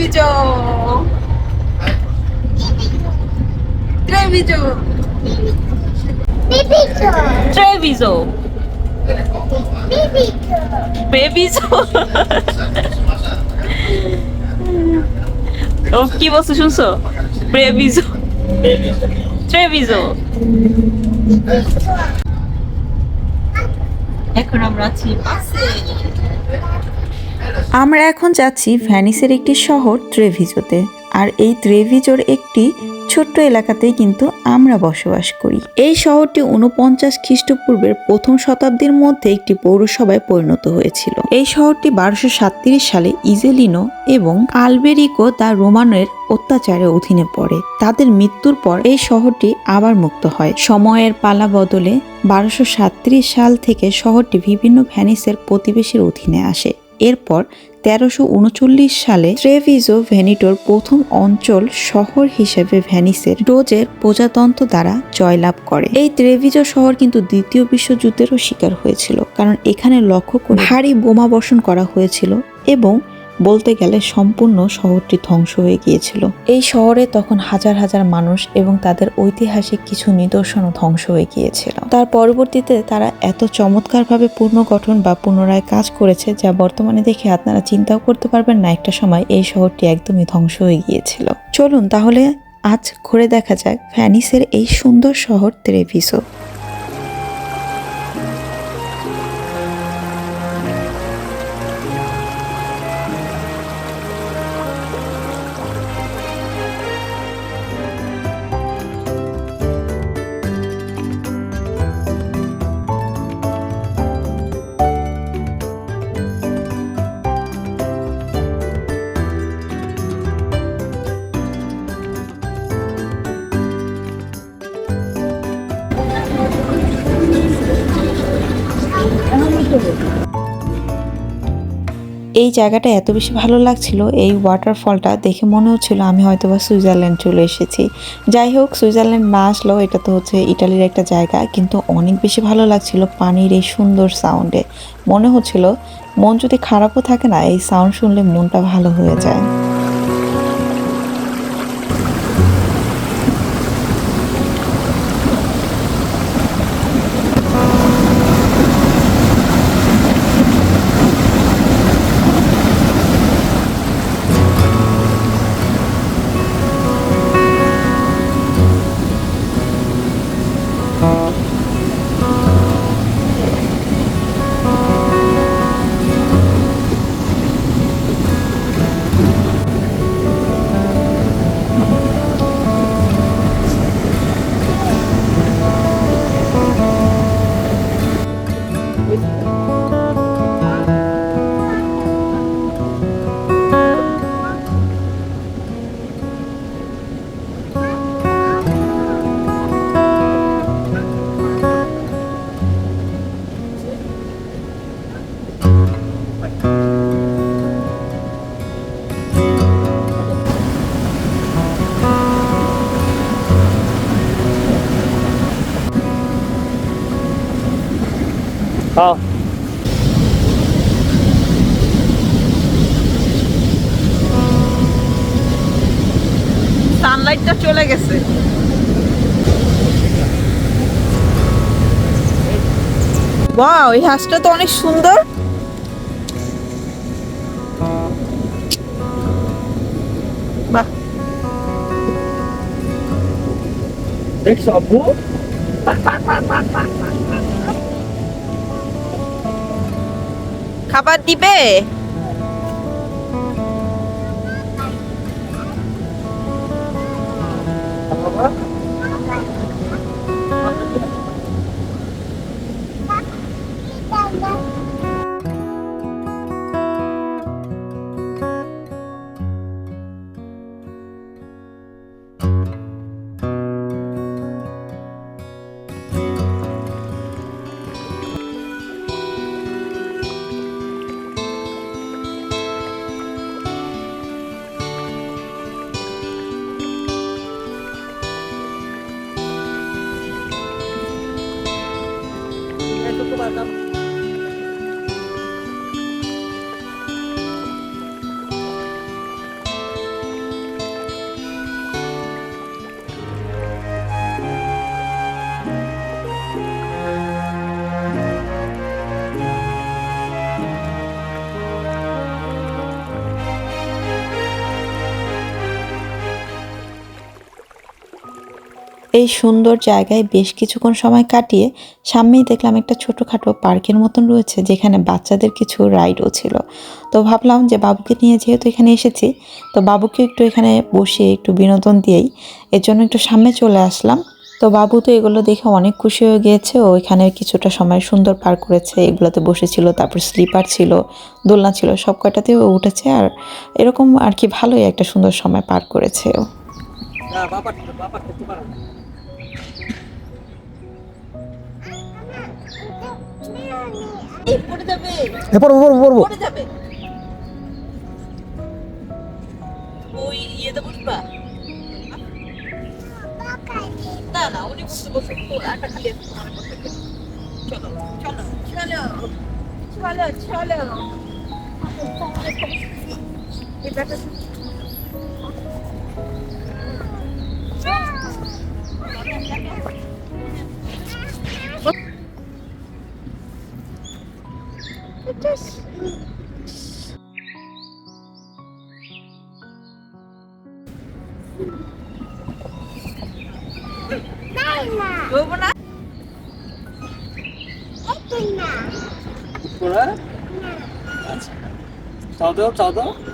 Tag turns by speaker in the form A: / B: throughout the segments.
A: এখন ট্রেভিজো ট্রেভিজো
B: Bibito.
A: ট্রেভিজো
B: Bibito.
A: বেবিজো ও কি বলছো শুনছো ব্রেভিজো ট্রেভিজো এখন আমরা আছি বাসে
C: আমরা এখন যাচ্ছি ভ্যানিসের একটি শহর ট্রেভিজোতে আর এই ট্রেভিজোর একটি ছোট্ট এলাকাতেই কিন্তু আমরা বসবাস করি। এই শহরটি উনপঞ্চাশ খ্রিস্টপূর্বের প্রথম শতাব্দীর মধ্যে একটি পৌরসভায় পরিণত হয়েছিল। এই শহরটি বারোশো সালে ইজেলিনো এবং আলবেরিকো দা রোমানের অত্যাচারের অধীনে পড়ে। তাদের মৃত্যুর পর এই শহরটি আবার মুক্ত হয়। সময়ের পালা বদলে বারোশো সাল থেকে শহরটি বিভিন্ন ভ্যানিসের প্রতিবেশীর অধীনে আসে। এরপর তেরোশো উনচল্লিশ সালে ট্রেভিজো ভেনিটোর প্রথম অঞ্চল শহর হিসেবে ভ্যানিসের ডোজের প্রজাতন্ত্র দ্বারা জয়লাভ করে। এই ট্রেভিজো শহর কিন্তু দ্বিতীয় বিশ্বযুদ্ধেরও শিকার হয়েছিল, কারণ এখানে লক্ষ্য করে ভারী বোমা বর্ষণ করা হয়েছিল এবং বলতে গেলে সম্পূর্ণ শহরটি ধ্বংস হয়ে গিয়েছিল। এই শহরে তখন হাজার হাজার মানুষ এবং তাদের ঐতিহাসিক কিছু নিদর্শনও ধ্বংস হয়ে গিয়েছিল। তার পরবর্তীতে তারা এত চমৎকারভাবে পুনর্গঠন বা পুনরায় কাজ করেছে যা বর্তমানে দেখে আপনারা চিন্তাও করতে পারবেন না, একটা সময় এই শহরটি একদমই ধ্বংস হয়ে গিয়েছিল। চলুন তাহলে আজ ঘুরে দেখা যাক ভ্যানিসের এই সুন্দর শহর ত্রেভিসো। এই জায়গাটা এত বেশি ভালো লাগছিল, এই ওয়াটারফলটা দেখে মনে হচ্ছিল আমি হয়তো বা সুইজারল্যান্ড চলে এসেছি। যাই হোক, সুইজারল্যান্ড না আসলেও এটা তো হচ্ছে ইটালির একটা জায়গা, কিন্তু অনেক বেশি ভালো লাগছিল পানির এই সুন্দর সাউন্ডে মনে হচ্ছিল মন যদি খারাপও থাকে না, এই সাউন্ড শুনলে মনটা ভালো হয়ে যায়।
A: ওয়াও এই হাঁসটা তো অনেক সুন্দর। বাহ।
D: দেখছ
A: খাবার দিবে?
C: এই সুন্দর জায়গায় বেশ কিছুক্ষণ সময় কাটিয়ে সামনেই দেখলাম একটা ছোটোখাটো পার্কের মতন রয়েছে, যেখানে বাচ্চাদের কিছু রাইডও ছিল। তো ভাবলাম যে বাবুকে নিয়ে যেহেতু এখানে এসেছি, তো বাবুকে একটু এখানে বসিয়ে একটু বিনোদন দিয়েই এর জন্য একটু সামনে চলে আসলাম। তো বাবু তো এগুলো দেখে অনেক খুশি হয়ে গিয়েছে, ও এখানে কিছুটা সময় সুন্দর পার করেছে, এগুলোতে বসেছিল, তারপর স্লিপার ছিল, দোলনা ছিল সব কয়টাতেও উঠেছে, আর এরকম আর কি ভালোই একটা সুন্দর সময় পার করেছে ও।
D: না বাবা বাবা পারে না।
A: এই পড়ে
D: পড়ব পড়ব পড়ব।
A: পড়ে যাবে। ওই ইয়েতে বসবা না? না উনি বসতে বসে একটা খালি একটু করতে দেন। চলো চলো চলো চলো চলো। এই 여보나?
D: 뭐래? 자도 자도?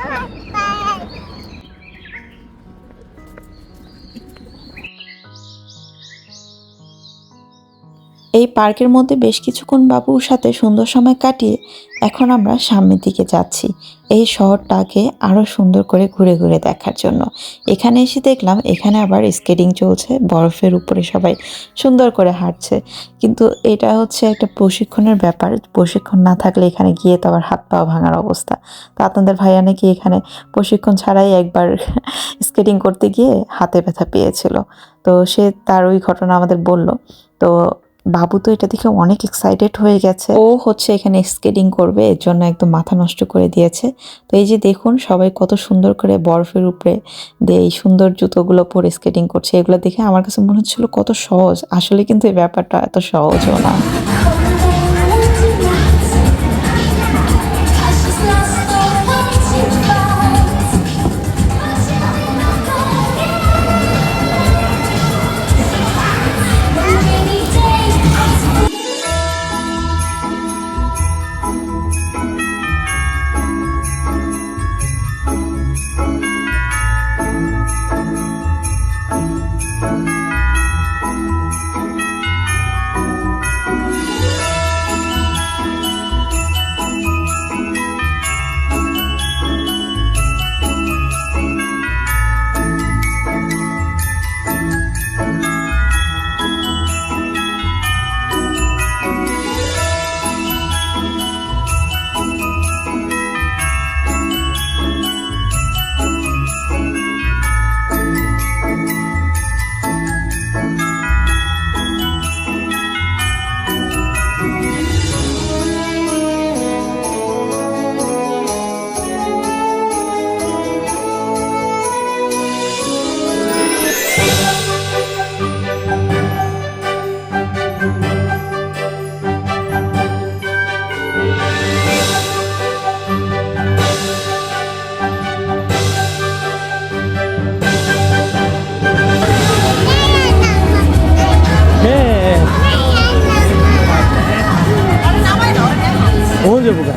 D: Ah!
C: এই পার্কের মধ্যে বেশ কিছুক্ষণ বাবুর সাথে সুন্দর সময় কাটিয়ে এখন আমরা সামনের দিকে যাচ্ছি, এই শহরটাকে আরও সুন্দর করে ঘুরে ঘুরে দেখার জন্য। এখানে এসে দেখলাম এখানে আবার স্কেটিং চলছে, বরফের উপরে সবাই সুন্দর করে হাঁটছে। কিন্তু এটা হচ্ছে একটা প্রশিক্ষণের ব্যাপার, প্রশিক্ষণ না থাকলে এখানে গিয়ে তো আবার হাত পা ভাঙার অবস্থা। তো আপনাদের ভাইয়া নাকি এখানে প্রশিক্ষণ ছাড়াই একবার স্কেটিং করতে গিয়ে হাতে ব্যথা পেয়েছিল। তো সে তার ওই ঘটনা আমাদের বলল। তো বাবু তো এটা দেখে অনেক এক্সাইটেড হয়ে গেছে। ও হচ্ছে এখানে স্কেটিং করবে, এর জন্য একদম মাথা নষ্ট করে দিয়েছে। তো এই যে দেখুন, সবাই কত সুন্দর করে বরফের উপরে দিয়ে এই সুন্দর জুতোগুলো পরে স্কেটিং করছে। এগুলো দেখে আমার কাছে মনে হচ্ছিল কত সহজ। আসলে কিন্তু এই ব্যাপারটা এত সহজও না।
D: যাব গা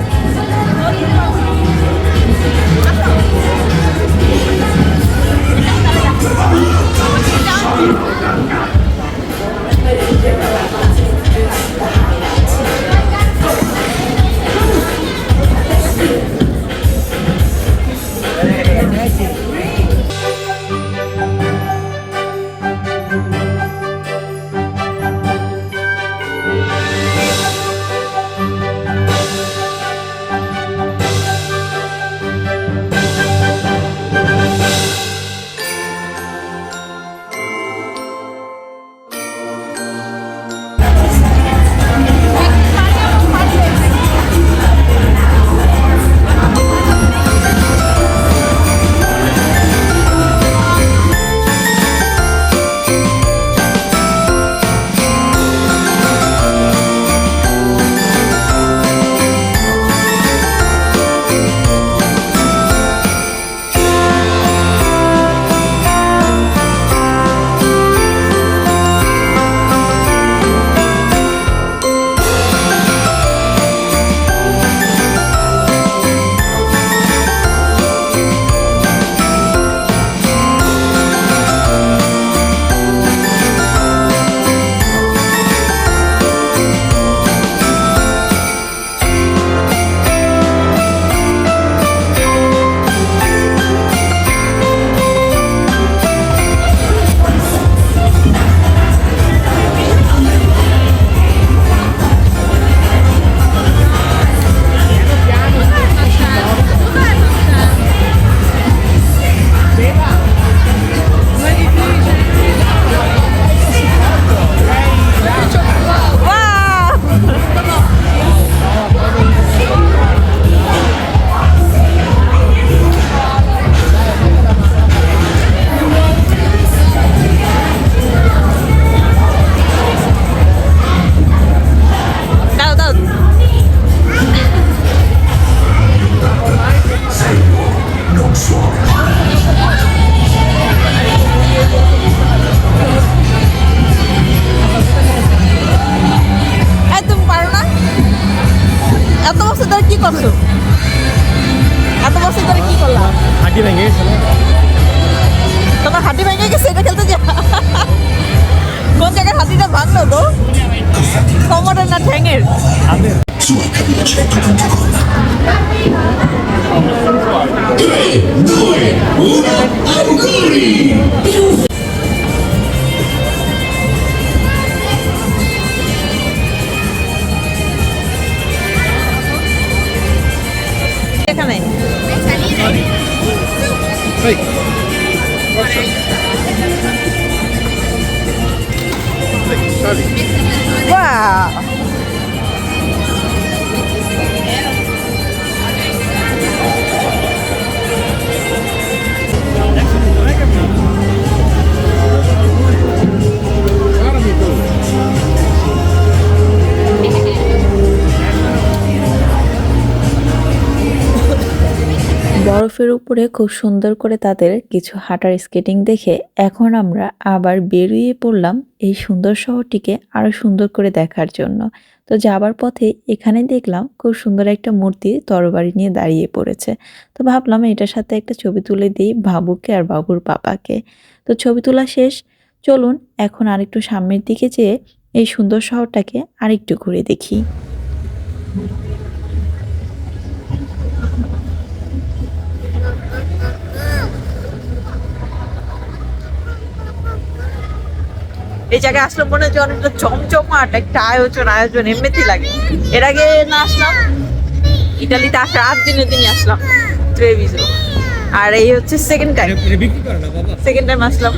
A: Thank এত বছর ধরে কি করছ? এত বছর ধরে কি করলাম
D: হাঁটি ভেঙে গেছে।
A: তোমার হাঁটি ভেঙে গেছে এটা খেলতে যা। কোন জায়গায় হাঁটিটা ভাঙলো তো কোমরের না ঠ্যাঙের?
D: দুই
A: উনো আগুরি
D: এই
A: Wow.
C: বরফের উপরে খুব সুন্দর করে তাদের কিছু হাঁটার স্কেটিং দেখে এখন আমরা আবার বেরিয়ে পড়লাম এই সুন্দর শহরটিকে আরও সুন্দর করে দেখার জন্য। তো যাবার পথে এখানে দেখলাম খুব সুন্দর একটা মূর্তি তরবারি নিয়ে দাঁড়িয়ে পড়েছে। তো ভাবলাম এটার সাথে একটা ছবি তুলে দিই বাবুকে আর বাবুর পাপাকে। তো ছবি তোলা শেষ। চলুন এখন আরেকটু সামনের দিকে যেয়ে এই সুন্দর শহরটাকে আরেকটু ঘুরে দেখি।
A: এই জায়গায় আসলে মনে হচ্ছে অনেকটা চমচমাট একটা আয়োজন আয়োজন এমনিতেই লাগে। এর আগে না আসলাম ইটালিতে আসার আট দিনের দিনই আসলাম ট্রেভিজো আর এই হচ্ছে সেকেন্ড টাইম সেকেন্ড টাইম আসলাম।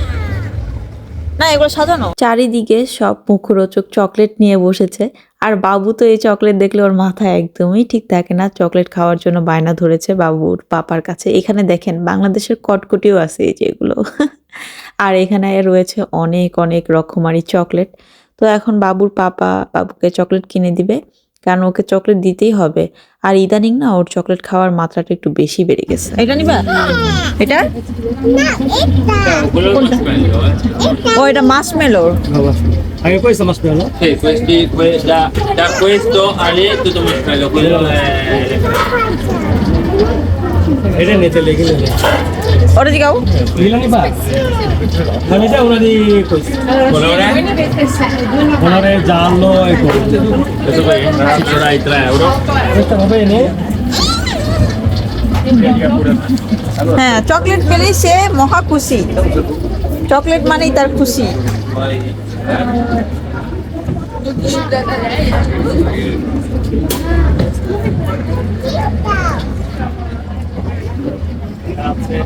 A: না, এগুলো সাজানো।
C: চারিদিকে সব মুখরোচক চকলেট নিয়ে বসেছে। আর বাবু তো এই চকলেট দেখলে ওর মাথা একদমই ঠিক থাকে না। চকলেট খাওয়ার জন্য বায়না ধরেছে বাবুর পাপার কাছে। এখানে দেখেন, বাংলাদেশের কটকটিও আছে এই যেগুলো আর এখানে রয়েছে অনেক অনেক রকমারি চকলেট। তো এখন বাবুর পাপা বাবুকে চকলেট কিনে দিবে। কারণ ওকে চকলেট দিতেই হবে? আর ইদানিং না ওর চকলেট খাওয়ার মাত্রাটা একটু বেশি বেড়ে গেছে।
A: এটা নিবা? এটা? ও এটা মাসমেলোর
D: বাবা আগে কইছে মাছ পেল
B: Sì, questi, que- da, da questo a lì tutto marshmallow, quello è...
D: এটা নিতে লেগে যাবে।
A: ওটা দিগাও
D: লিলা নিবা আমি যা ওরা দি কইছে
B: Colore?
D: ওনারে জানলো এই করে
B: Questo qui, ci dai 3 euro.
D: এটা হবে নে
A: হ্যাঁ চকলেট পেলেই সে মহা খুশি। চকলেট মানেই তার খুশি।
B: Poi...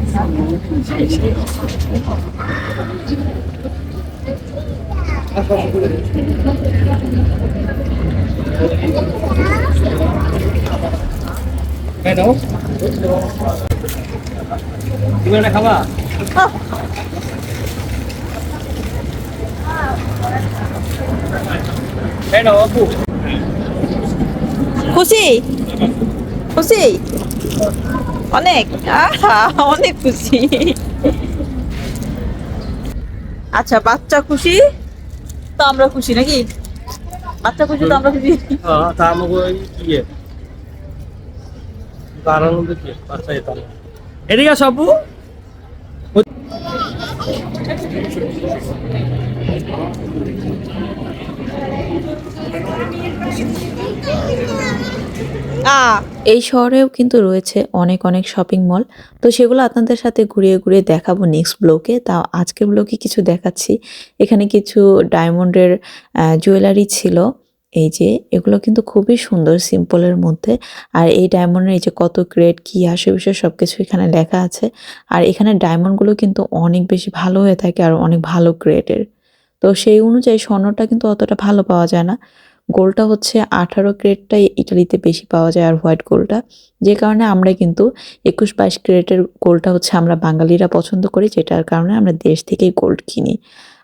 D: তুমি এটা খাবা
A: খুশি? খুশি? অনেক, আহা, অনেক খুশি। আচ্ছা বাচ্চা খুশি? তো আমরা খুশি নাকি? বাচ্চা খুশি তো আমরা খুশি।
D: হ্যাঁ ইয়ে। এদিকে আসো আপু।
A: আহ
C: এই শহরেও কিন্তু রয়েছে অনেক অনেক শপিং মল তো সেগুলো আপনাদের সাথে ঘুরিয়ে ঘুরিয়ে দেখাবো নেক্সট ব্লকে তাও আজকের ব্লকে কিছু দেখাচ্ছি। এখানে কিছু ডায়মন্ডের জুয়েলারি ছিল। এই যে, এগুলো কিন্তু খুবই সুন্দর সিম্পলের মধ্যে। আর এই ডায়মন্ডের এই যে কত গ্রেড কি আসে বিষয় সব কিছু এখানে লেখা আছে। আর এখানে ডায়মন্ডগুলো কিন্তু অনেক বেশি ভালো হয়ে থাকে আর অনেক ভালো গ্রেডের তো সেই অনুযায়ী স্বর্ণটা কিন্তু অতটা ভালো পাওয়া যায় না। গোল্ডটা হচ্ছে আঠারো গ্রেডটাই ইটালিতে বেশি পাওয়া যায় আর হোয়াইট গোল্ডটা যে কারণে আমরা কিন্তু একুশ বাইশ ক্রেটের গোল্ডটা হচ্ছে আমরা বাঙালিরা পছন্দ করি, যেটার কারণে আমরা দেশ থেকেই গোল্ড কিনি।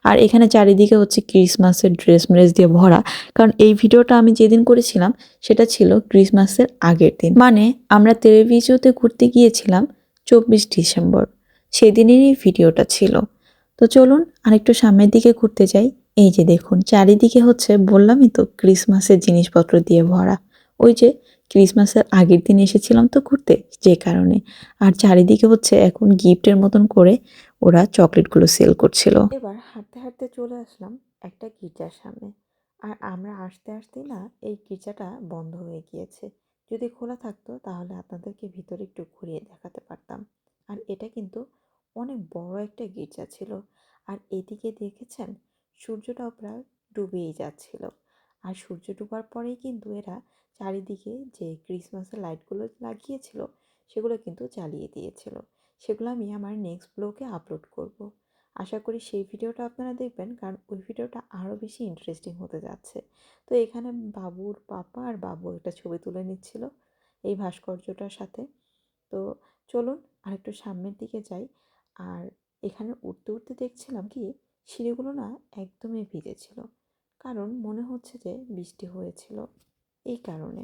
C: আর এখানে চারিদিকে হচ্ছে ক্রিসমাসের ড্রেস ম্রেস দিয়ে ভরা। কারণ এই ভিডিওটা আমি যেদিন করেছিলাম, সেটা ছিল ক্রিসমাসের আগের দিন। মানে আমরা তেরেভিজোতে ঘুরতে গিয়েছিলাম চব্বিশ ডিসেম্বর। সেদিনেরই ভিডিওটা ছিল। তো চলুন আরেকটু সামনের দিকে ঘুরতে যাই। এই যে দেখুন, চারিদিকে হচ্ছে বললামই তো ক্রিসমাসের জিনিসপত্র দিয়ে ভরা। ওই যে ক্রিসমাসের আগের দিন এসেছিলাম তো ঘুরতে, যে কারণে। আর চারিদিকে হচ্ছে এখন গিফটের মতন করে ওরা চকলেটগুলো সেল করছিল। এবার হাঁটতে হাঁটতে চলে আসলাম একটা গির্জার সামনে। আর আমরা আসতে আসতেই না এই গির্জাটা বন্ধ হয়ে গিয়েছে। যদি খোলা থাকতো তাহলে আপনাদেরকে ভিতরে একটু ঘুরিয়ে দেখাতে পারতাম। আর এটা কিন্তু অনেক বড় একটা গির্জা ছিল। আর এদিকে দেখেছেন সূর্যটাও প্রায় ডুবেই যাচ্ছিল। আর সূর্য ডুবার পরেই কিন্তু এরা চারিদিকে যে ক্রিসমাসের লাইটগুলো লাগিয়েছিল, সেগুলো কিন্তু চালিয়ে দিয়েছিল। সেগুলো আমি আমার নেক্সট ব্লগে আপলোড করব। আশা করি সেই ভিডিওটা আপনারা দেখবেন, কারণ ওই ভিডিওটা আরও বেশি ইন্টারেস্টিং হতে যাচ্ছে। তো এখানে বাবুর পাপা আর বাবু একটা ছবি তুলে নিচ্ছিল এই ভাস্কর্যটার সাথে। তো চলুন আরেকটু সামনের দিকে যাই। আর এখানে উঠতে উঠতে দেখছিলাম কি সিঁড়িগুলো না একদমই ভিজে ছিল কারণ মনে হচ্ছে যে বৃষ্টি হয়েছিল। এই কারণে।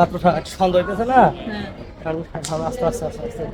D: মাত্র সন্দেহ হইতেছে না? হ্যাঁ। কারণ আস্তে আস্তে আস্তে আস্তে।